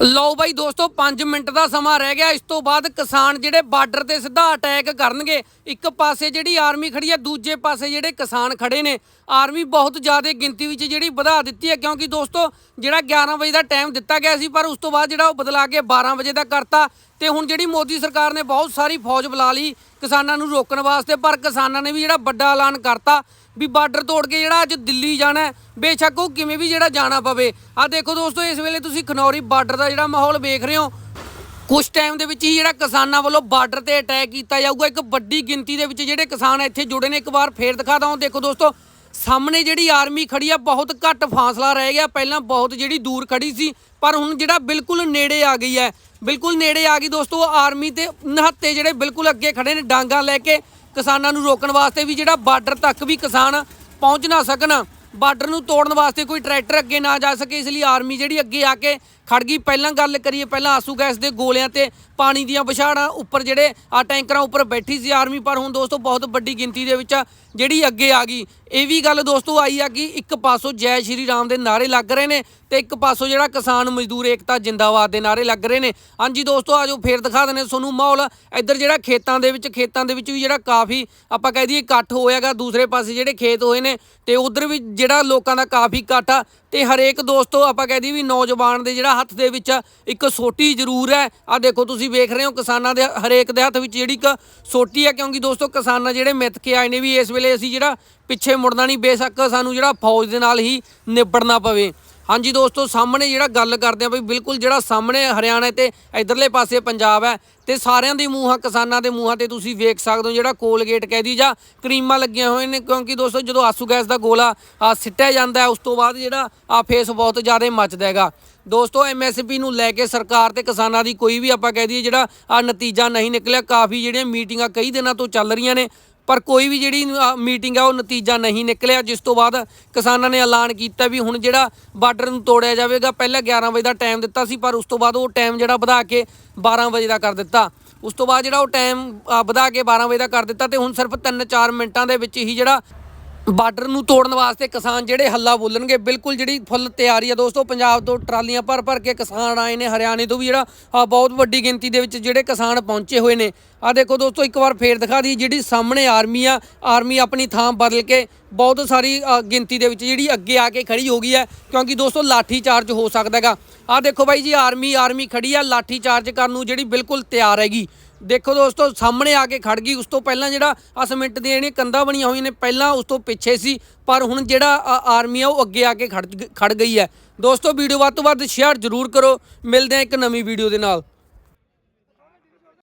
ਲਓ ਬਾਈ ਦੋਸਤੋ 5 ਮਿੰਟ ਦਾ ਸਮਾਂ ਰਹਿ ਗਿਆ। ਇਸ ਤੋਂ ਬਾਅਦ ਕਿਸਾਨ ਜਿਹੜੇ ਬਾਰਡਰ ਤੇ ਸਿੱਧਾ ਅਟੈਕ ਕਰਨਗੇ, ਇੱਕ ਪਾਸੇ ਜਿਹੜੀ ਆਰਮੀ ਖੜੀ ਹੈ, ਦੂਜੇ ਪਾਸੇ ਜਿਹੜੇ ਕਿਸਾਨ ਖੜੇ ਨੇ। ਆਰਮੀ ਬਹੁਤ ਜ਼ਿਆਦਾ ਗਿਣਤੀ ਵਿੱਚ ਜਿਹੜੀ ਵਧਾ ਦਿੱਤੀ ਹੈ, ਕਿਉਂਕਿ ਦੋਸਤੋ, ਜਿਹੜਾ 11 ਵਜੇ ਦਾ ਟਾਈਮ ਦਿੱਤਾ ਗਿਆ ਸੀ, ਪਰ ਉਸ ਤੋਂ ਬਾਅਦ ਜਿਹੜਾ ਉਹ ਬਦਲਾ ਕੇ 12 ਵਜੇ ਦਾ ਕਰਤਾ। ਤੇ ਹੁਣ ਜਿਹੜੀ ਮੋਦੀ ਸਰਕਾਰ ਨੇ ਬਹੁਤ ਸਾਰੀ ਫੌਜ ਬੁਲਾ ਲਈ ਕਿਸਾਨਾਂ ਨੂੰ ਰੋਕਣ ਵਾਸਤੇ, ਪਰ ਕਿਸਾਨਾਂ ਨੇ ਵੀ ਜਿਹੜਾ ਵੱਡਾ ਐਲਾਨ ਕਰਤਾ ਵੀ ਬਾਰਡਰ ਤੋੜ ਕੇ ਜਿਹੜਾ ਅੱਜ ਦਿੱਲੀ ਜਾਣਾ ਬੇਸ਼ੱਕ ਉਹ ਕਿਵੇਂ ਵੀ ਜਿਹੜਾ ਜਾਣਾ ਪਵੇ। ਆ ਦੇਖੋ ਦੋਸਤੋ, ਇਸ ਵੇਲੇ ਤੁਸੀਂ ਖਨੌਰੀ ਬਾਰਡਰ ਦਾ ਜਿਹੜਾ ਮਾਹੌਲ ਵੇਖ ਰਹੇ ਹੋ ਕੁਝ ਟਾਈਮ ਦੇ ਵਿੱਚ ਹੀ ਜਿਹੜਾ ਕਿਸਾਨਾਂ ਵੱਲੋਂ ਬਾਰਡਰ ਤੇ ਅਟੈਕ ਕੀਤਾ ਜਾਊਗਾ। ਇੱਕ ਵੱਡੀ ਗਿਣਤੀ ਦੇ ਵਿੱਚ ਜਿਹੜੇ ਕਿਸਾਨ ਇੱਥੇ ਜੁੜੇ ਨੇ, ਇੱਕ ਵਾਰ ਫੇਰ ਦਿਖਾ ਦਵਾਂ ਦੇਖੋ ਦੋਸਤੋ ਸਾਹਮਣੇ ਜਿਹੜੀ ਆਰਮੀ ਖੜੀ ਆ, ਬਹੁਤ ਘੱਟ ਫਾਸਲਾ ਰਹਿ ਗਿਆ। ਪਹਿਲਾਂ ਬਹੁਤ ਜਿਹੜੀ ਦੂਰ ਖੜੀ ਸੀ, ਪਰ ਹੁਣ ਜਿਹੜਾ ਬਿਲਕੁਲ ਨੇੜੇ ਆ ਗਈ ਹੈ। ਬਿਲਕੁਲ ਨੇੜੇ ਆ ਗਈ ਦੋਸਤੋ, ਆਰਮੀ ਤੇ ਨਿਹੱਤੇ ਜਿਹੜੇ ਬਿਲਕੁਲ ਅੱਗੇ ਖੜੇ ਨੇ, ਡਾਂਗਾ ਲੈ ਕੇ ਕਿਸਾਨਾਂ ਨੂੰ ਰੋਕਣ ਵਾਸਤੇ ਵੀ ਜਿਹੜਾ ਬਾਰਡਰ ਤੱਕ ਵੀ ਕਿਸਾਨ ਪਹੁੰਚ ਨਾ ਸਕਣ। ਬਾਰਡਰ ਨੂੰ ਤੋੜਨ ਵਾਸਤੇ ਕੋਈ ਟਰੈਕਟਰ ਅੱਗੇ ਨਾ ਜਾ ਸਕੇ, ਇਸ ਲਈ ਆਰਮੀ ਜਿਹੜੀ ਅੱਗੇ ਆ ਕੇ ਖੜ ਗਈ। ਪਹਿਲਾਂ ਗੱਲ ਕਰੀਏ, ਪਹਿਲਾਂ ਆਸੂ ਗੈਸ ਦੇ ਗੋਲਿਆਂ ਤੇ ਪਾਣੀ ਦੀਆਂ ਵਿਛਾੜਾਂ ਉੱਪਰ ਜਿਹੜੇ ਆ ਟੈਂਕਰਾਂ ਉੱਪਰ ਬੈਠੀ ਸੀ ਆਰਮੀ, ਪਰ ਹੁਣ ਦੋਸਤੋ ਬਹੁਤ ਵੱਡੀ ਗਿਣਤੀ ਦੇ ਵਿੱਚ ਜਿਹੜੀ ਅੱਗੇ ਆ ਗਈ। ਇਹ ਵੀ ਗੱਲ ਦੋਸਤੋ ਆਈ ਆ ਕਿ ਇੱਕ ਪਾਸੋਂ ਜੈ ਸ਼੍ਰੀ ਰਾਮ ਦੇ ਨਾਰੇ ਲੱਗ ਰਹੇ ਨੇ ਤੇ ਇੱਕ ਪਾਸੋਂ ਜਿਹੜਾ ਕਿਸਾਨ ਮਜ਼ਦੂਰ ਏਕਤਾ ਜਿੰਦਾਬਾਦ ਦੇ ਨਾਰੇ ਲੱਗ ਰਹੇ ਨੇ। ਹਾਂਜੀ ਦੋਸਤੋ, ਆਜੋ ਫੇਰ ਦਿਖਾ ਦਿੰਦੇ ਤੁਹਾਨੂੰ ਮਾਹੌਲ। ਇੱਧਰ ਜਿਹੜਾ ਖੇਤਾਂ ਦੇ ਵਿੱਚ, ਖੇਤਾਂ ਦੇ ਵਿੱਚ ਵੀ ਜਿਹੜਾ ਕਾਫੀ ਆਪਾਂ ਕਹਿ ਦਈਏ ਇਕੱਠ ਹੋਇਆਗਾ ਦੂਸਰੇ ਪਾਸੇ ਜਿਹੜੇ ਖੇਤ ਹੋਏ ਨੇ ਤੇ ਉਧਰ ਵੀ ਜਿਹੜਾ ਲੋਕਾਂ ਦਾ ਕਾਫੀ ਇਕੱਠ ਆ ਤੇ ਹਰੇਕ ਦੋਸਤੋ ਆਪਾਂ ਕਹਿ ਦਈਏ ਵੀ ਨੌਜਵਾਨ ਦੇ ਜਿਹੜਾ ਹੱਥ ਦੇ ਵਿੱਚ ਇੱਕ ਸੋਟੀ ਜ਼ਰੂਰ ਹੈ। ਆ ਦੇਖੋ ਤੁਸੀਂ ਵੇਖ ਰਹੇ ਹੋ ਕਿਸਾਨਾਂ ਦੇ ਹਰੇਕ ਦੇ ਹੱਥ ਵਿੱਚ ਜਿਹੜੀ ਇੱਕ ਸੋਟੀ ਹੈ, ਕਿਉਂਕਿ ਦੋਸਤੋ ਕਿਸਾਨਾਂ ਜਿਹੜੇ ਮਿੱਥ ਕੇ ਆਏ ਨੇ ਵੀ ਇਸ ਵੇਲੇ ਅਸੀਂ ਜਿਹੜਾ ਪਿੱਛੇ ਮੁੜਨਾ ਨਹੀਂ, ਬੇਸ਼ੱਕ ਸਾਨੂੰ ਜਿਹੜਾ ਫੌਜ ਦੇ ਨਾਲ ਹੀ ਨਿਬੜਨਾ ਪਵੇ। ਹਾਂਜੀ ਦੋਸਤੋ, ਸਾਹਮਣੇ ਜਿਹੜਾ ਗੱਲ ਕਰਦੇ ਆ ਬਈ, ਬਿਲਕੁਲ ਜਿਹੜਾ ਸਾਹਮਣੇ ਹਰਿਆਣਾ ਤੇ ਇਧਰਲੇ ਪਾਸੇ ਪੰਜਾਬ ਹੈ ਤੇ ਸਾਰਿਆਂ ਦੇ ਮੂੰਹਾਂ, ਕਿਸਾਨਾਂ ਦੇ ਮੂੰਹਾਂ ਤੇ ਤੁਸੀਂ ਵੇਖ ਸਕਦੇ ਹੋ ਜਿਹੜਾ ਕੋਲਗੇਟ ਕਹਿ ਦੀ ਜਾਂ ਕਰੀਮਾਂ ਲੱਗੀਆਂ ਹੋਏ ਨੇ, ਕਿਉਂਕਿ ਦੋਸਤੋ ਜਦੋਂ ਆਸੂ ਗੈਸ ਦਾ ਗੋਲਾ ਸਿੱਟਿਆ ਜਾਂਦਾ ਉਸ ਤੋਂ ਬਾਅਦ ਜਿਹੜਾ ਆ ਫੇਸ ਬਹੁਤ ਜ਼ਿਆਦਾ ਮੱਚਦਾ ਹੈਗਾ। ਦੋਸਤੋ ਐਮਐਸਪੀ ਨੂੰ ਲੈ ਕੇ ਸਰਕਾਰ ਤੇ ਕਿਸਾਨਾਂ ਦੀ ਕੋਈ ਵੀ ਆਪਾਂ ਕਹਿ ਦਈਏ ਜਿਹੜਾ ਆ ਨਤੀਜਾ ਨਹੀਂ ਨਿਕਲਿਆ। ਕਾਫੀ ਜਿਹੜੀਆਂ ਮੀਟਿੰਗਾਂ ਕਈ ਦਿਨਾਂ ਤੋਂ ਚੱਲ ਰਹੀਆਂ ਨੇ ਪਰ ਕੋਈ ਵੀ ਜਿਹੜੀ ਮੀਟਿੰਗ ਆ, ਉਹ ਨਤੀਜਾ ਨਹੀਂ ਨਿਕਲਿਆ, ਜਿਸ ਤੋਂ ਬਾਅਦ ਕਿਸਾਨਾਂ ਨੇ ਐਲਾਨ ਕੀਤਾ ਵੀ ਹੁਣ ਜਿਹੜਾ ਬਾਰਡਰ ਨੂੰ ਤੋੜਿਆ ਜਾਵੇਗਾ, ਪਹਿਲਾਂ 11 ਵਜੇ ਦਾ ਟਾਈਮ ਦਿੱਤਾ ਸੀ, ਪਰ ਉਸ ਤੋਂ ਬਾਅਦ ਉਹ ਟਾਈਮ ਜਿਹੜਾ ਵਧਾ ਕੇ 12 ਵਜੇ ਦਾ ਕਰ ਦਿੱਤਾ। ਉਸ ਤੋਂ ਬਾਅਦ ਜਿਹੜਾ ਉਹ ਟਾਈਮ ਵਧਾ ਕੇ 12 ਵਜੇ ਦਾ ਕਰ ਦਿੱਤਾ ਤੇ ਹੁਣ ਸਿਰਫ 3-4 ਮਿੰਟਾਂ ਦੇ ਵਿੱਚ ਹੀ ਜਿਹੜਾ ਬਾਰਡਰ ਨੂੰ ਤੋੜਨ ਵਾਸਤੇ ਕਿਸਾਨ ਜਿਹੜੇ ਹੱਲਾ ਬੋਲਣਗੇ, ਬਿਲਕੁਲ ਜਿਹੜੀ ਫੁੱਲ ਤਿਆਰੀ ਆ ਦੋਸਤੋ, ਪੰਜਾਬ ਤੋਂ ਟਰਾਲੀਆਂ ਭਰ ਭਰ ਕੇ ਕਿਸਾਨ ਆਏ ਨੇ ਹਰਿਆਣੇ ਤੋਂ ਵੀ ਜਿਹੜਾ ਆ ਬਹੁਤ ਵੱਡੀ ਗਿਣਤੀ ਦੇ ਵਿੱਚ ਜਿਹੜੇ ਕਿਸਾਨ ਪਹੁੰਚੇ ਹੋਏ ਨੇ। ਆ ਦੇਖੋ ਦੋਸਤੋ, ਇੱਕ ਵਾਰ ਫੇਰ ਦਿਖਾ ਦੀ ਜਿਹੜੀ ਸਾਹਮਣੇ ਆਰਮੀ ਆ, ਆਰਮੀ ਆਪਣੀ ਥਾਂ ਬਦਲ ਕੇ ਬਹੁਤ ਸਾਰੀ ਗਿਣਤੀ ਦੇ ਵਿੱਚ ਜਿਹੜੀ ਅੱਗੇ ਆ ਕੇ ਖੜੀ ਹੋ ਗਈ ਹੈ, ਕਿਉਂਕਿ ਦੋਸਤੋ ਲਾਠੀ ਚਾਰਜ ਹੋ ਸਕਦਾ ਹੈਗਾ ਆ ਦੇਖੋ ਬਾਈ ਜੀ, ਆਰਮੀ ਆਰਮੀ ਖੜੀ ਆ, ਲਾਠੀ ਚਾਰਜ ਕਰਨ ਨੂੰ ਜਿਹੜੀ ਬਿਲਕੁਲ ਤਿਆਰ ਹੈਗੀ। ਦੇਖੋ ਦੋਸਤੋ, ਸਾਹਮਣੇ ਆ ਕੇ ਖੜ ਗਈ। ਉਸ ਤੋਂ ਪਹਿਲਾਂ ਜਿਹੜਾ ਆ ਸੀਮੈਂਟ ਦੀਆਂ ਜਿਹੜੀਆਂ ਕੰਧਾਂ ਬਣੀਆਂ ਹੋਈਆਂ ਨੇ, ਪਹਿਲਾਂ ਉਸ ਤੋਂ ਪਿੱਛੇ ਸੀ, ਪਰ ਹੁਣ ਜਿਹੜਾ ਆਰਮੀ ਆ, ਉਹ ਅੱਗੇ ਆ ਕੇ ਖੜ ਖੜ ਗਈ ਹੈ। ਦੋਸਤੋ, ਵੀਡੀਓ ਵੱਧ ਤੋਂ ਵੱਧ ਸ਼ੇਅਰ ਜ਼ਰੂਰ ਕਰੋ। ਮਿਲਦੇ ਆ ਇੱਕ ਨਵੀਂ ਵੀਡੀਓ ਦੇ ਨਾਲ।